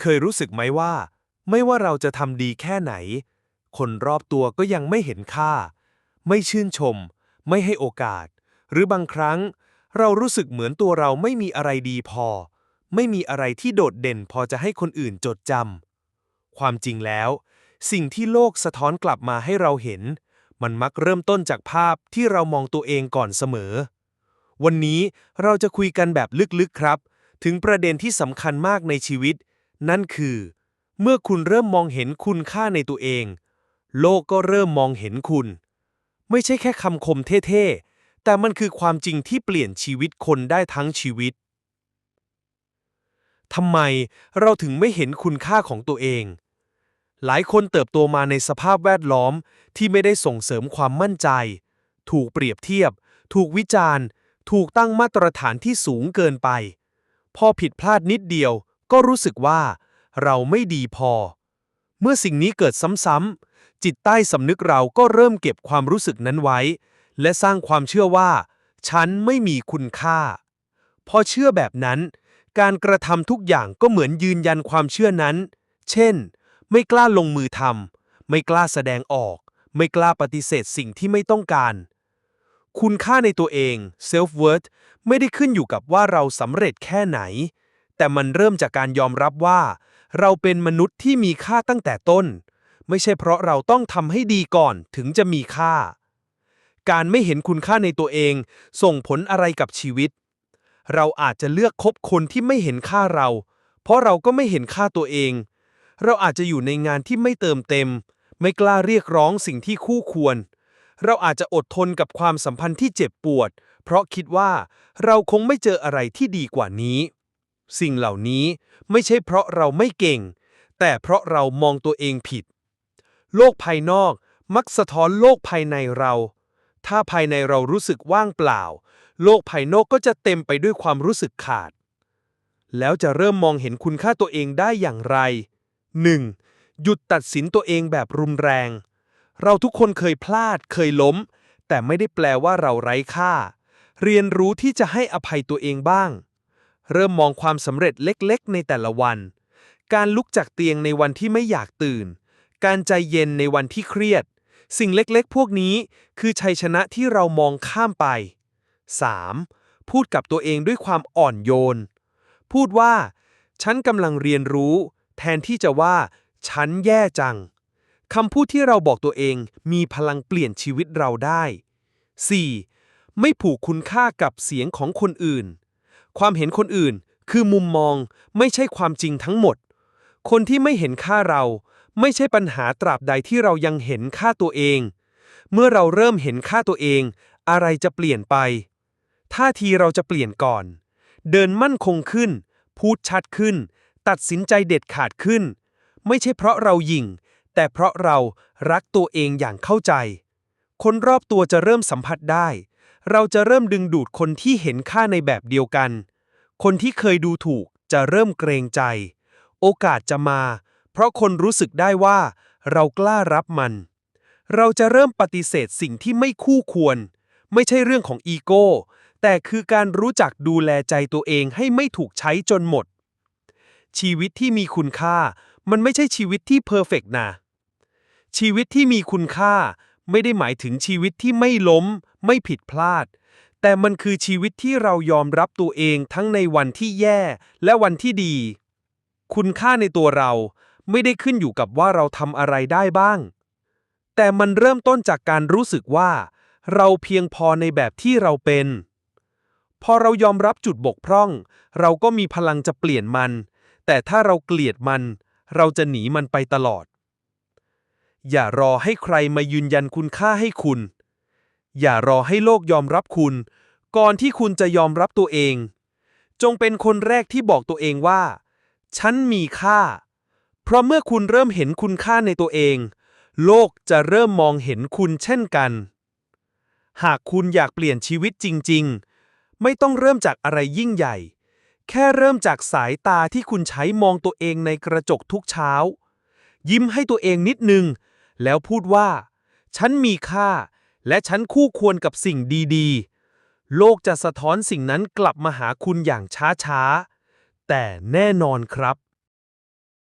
เคยรู้สึกไหมว่า ไม่ว่าเราจะทำดีแค่ไหน คนรอบตัวก็ยังไม่เห็นค่า ไม่ชื่นชม ไม่ให้โอกาส หรือบางครั้ง เรารู้สึกเหมือนตัวเราไม่มีอะไรดีพอ ไม่มีอะไรที่โดดเด่นพอจะให้คนอื่นจดจำความจริงแล้ว สิ่งที่โลกสะท้อนกลับมาให้เราเห็น มันมักเริ่มต้นจากภาพที่เรามองตัวเองก่อนเสมอ วันนี้เราจะคุยกันแบบลึกๆครับ ถึงประเด็นที่สำคัญมากในชีวิต นั่นคือ เมื่อคุณเริ่มมองเห็นคุณค่าในตัวเอง โลกก็เริ่มมองเห็นคุณ ไม่ใช่แค่คำคมเท่ๆ แต่มันคือความจริงที่เปลี่ยนชีวิตคนได้ทั้งชีวิตทำไมเราถึงไม่เห็นคุณค่าของตัวเอง หลายคนเติบโตมาในสภาพแวดล้อมที่ไม่ได้ส่งเสริมความมั่นใจ ถูกเปรียบเทียบ ถูกวิจารณ์ ถูกตั้งมาตรฐานที่สูงเกินไป พอผิดพลาดนิดเดียว ก็รู้สึกว่าเราไม่ดีพอ เมื่อสิ่งนี้เกิดซ้ำๆ จิตใต้สำนึกเราก็เริ่มเก็บความรู้สึกนั้นไว้ และสร้างความเชื่อว่า ฉันไม่มีคุณค่า พอเชื่อแบบนั้น การกระทำทุกอย่างก็เหมือนยืนยันความเชื่อนั้น เช่น ไม่กล้าลงมือทำ ไม่กล้าแสดงออก ไม่กล้าปฏิเสธสิ่งที่ไม่ต้องการ คุณค่าในตัวเอง self worth ไม่ได้ขึ้นอยู่กับว่าเราสำเร็จแค่ไหน แต่มันเริ่มจากการยอมรับว่า เราเป็นมนุษย์ที่มีค่าตั้งแต่ต้น ไม่ใช่เพราะเราต้องทำให้ดีก่อนถึงจะมีค่า การไม่เห็นคุณค่าในตัวเอง ส่งผลอะไรกับชีวิต เราอาจจะเลือกคบคนที่ไม่เห็นค่าเรา เพราะเราก็ไม่เห็นค่าตัวเอง เราอาจจะอยู่ในงานที่ไม่เติมเต็ม ไม่กล้าเรียกร้องสิ่งที่คู่ควร เราอาจจะอดทนกับความสัมพันธ์ที่เจ็บปวด เพราะคิดว่าเราคงไม่เจออะไรที่ดีกว่านี้ สิ่งเหล่านี้ไม่ใช่เพราะเราไม่เก่ง แต่เพราะเรามองตัวเองผิด โลกภายนอกมักสะท้อนโลกภายในเรา ถ้าภายในเรารู้สึกว่างเปล่า โลกภายนอกก็จะเต็มไปด้วยความรู้สึกขาด แล้วจะเริ่มมองเห็นคุณค่าตัวเองได้อย่างไร 1. หยุดตัดสินตัวเองแบบรุนแรง เราทุกคนเคยพลาดเคยล้ม แต่ไม่ได้แปลว่าเราไร้ค่า เรียนรู้ที่จะให้อภัยตัวเองบ้าง เริ่มมองความสำเร็จเล็กๆ ในแต่ละวัน การลุกจากเตียงในวันที่ไม่อยากตื่น การใจเย็นในวันที่เครียด สิ่งเล็กๆ พวกนี้คือชัยชนะที่เรามองข้ามไป 3. พูดกับตัวเองด้วยความอ่อนโยน พูดว่า ฉันกำลังเรียนรู้ แทนที่จะว่า ฉันแย่จังคำพูดที่เราบอกตัวเองมีพลังเปลี่ยนชีวิตเราได้ 4. ไม่ผูกคุณค่ากับเสียงของคนอื่น ความเห็นคนอื่น คือมุมมอง ไม่ใช่ความจริงทั้งหมด คนที่ไม่เห็นค่าเรา ไม่ใช่ปัญหาตราบใดที่เรายังเห็นค่าตัวเอง เมื่อเราเริ่มเห็นค่าตัวเอง อะไรจะเปลี่ยนไป ท่าทีเราจะเปลี่ยนก่อน เดินมั่นคงขึ้น พูดชัดขึ้น ตัดสินใจเด็ดขาดขึ้น ไม่ใช่เพราะเราหยิ่ง แต่เพราะเรารักตัวเองอย่างเข้าใจ คนรอบตัวจะเริ่มสัมผัสได้ เราจะเริ่มดึงดูดคนที่เห็นค่าในแบบเดียวกัน คนที่เคยดูถูกจะเริ่มเกรงใจ โอกาสจะมา เพราะคนรู้สึกได้ว่า เรากล้ารับมัน เราจะเริ่มปฏิเสธสิ่งที่ไม่คู่ควร ไม่ใช่เรื่องของอีโก้ แต่คือการรู้จักดูแลใจตัวเองให้ไม่ถูกใช้จนหมด ชีวิตที่มีคุณค่า มันไม่ใช่ชีวิตที่เพอร์เฟกต์นะชีวิตที่มีคุณค่าไม่ได้หมายถึงชีวิตที่ไม่ล้ม ไม่ผิดพลาด แต่มันคือชีวิตที่เรายอมรับตัวเองทั้งในวันที่แย่และวันที่ดี คุณค่าในตัวเราไม่ได้ขึ้นอยู่กับว่าเราทำอะไรได้บ้าง แต่มันเริ่มต้นจากการรู้สึกว่า เราเพียงพอในแบบที่เราเป็น พอเรายอมรับจุดบกพร่อง เราก็มีพลังจะเปลี่ยนมัน แต่ถ้าเราเกลียดมัน เราจะหนีมันไปตลอด อย่ารอให้ใครมายืนยันคุณค่าให้คุณ อย่ารอให้โลกยอมรับคุณ ก่อนที่คุณจะยอมรับตัวเอง จงเป็นคนแรกที่บอกตัวเองว่า ฉันมีค่า เพราะเมื่อคุณเริ่มเห็นคุณค่าในตัวเอง โลกจะเริ่มมองเห็นคุณเช่นกัน หากคุณอยากเปลี่ยนชีวิตจริง ๆ ไม่ต้องเริ่มจากอะไรยิ่งใหญ่ แค่เริ่มจากสายตาที่คุณใช้มองตัวเองในกระจกทุกเช้า ยิ้มให้ตัวเองนิดนึง แล้วพูดว่า ฉันมีค่า และฉันคู่ควรกับสิ่งดีๆ โลกจะสะท้อนสิ่งนั้นกลับมาหาคุณอย่างช้าๆ แต่แน่นอนครับ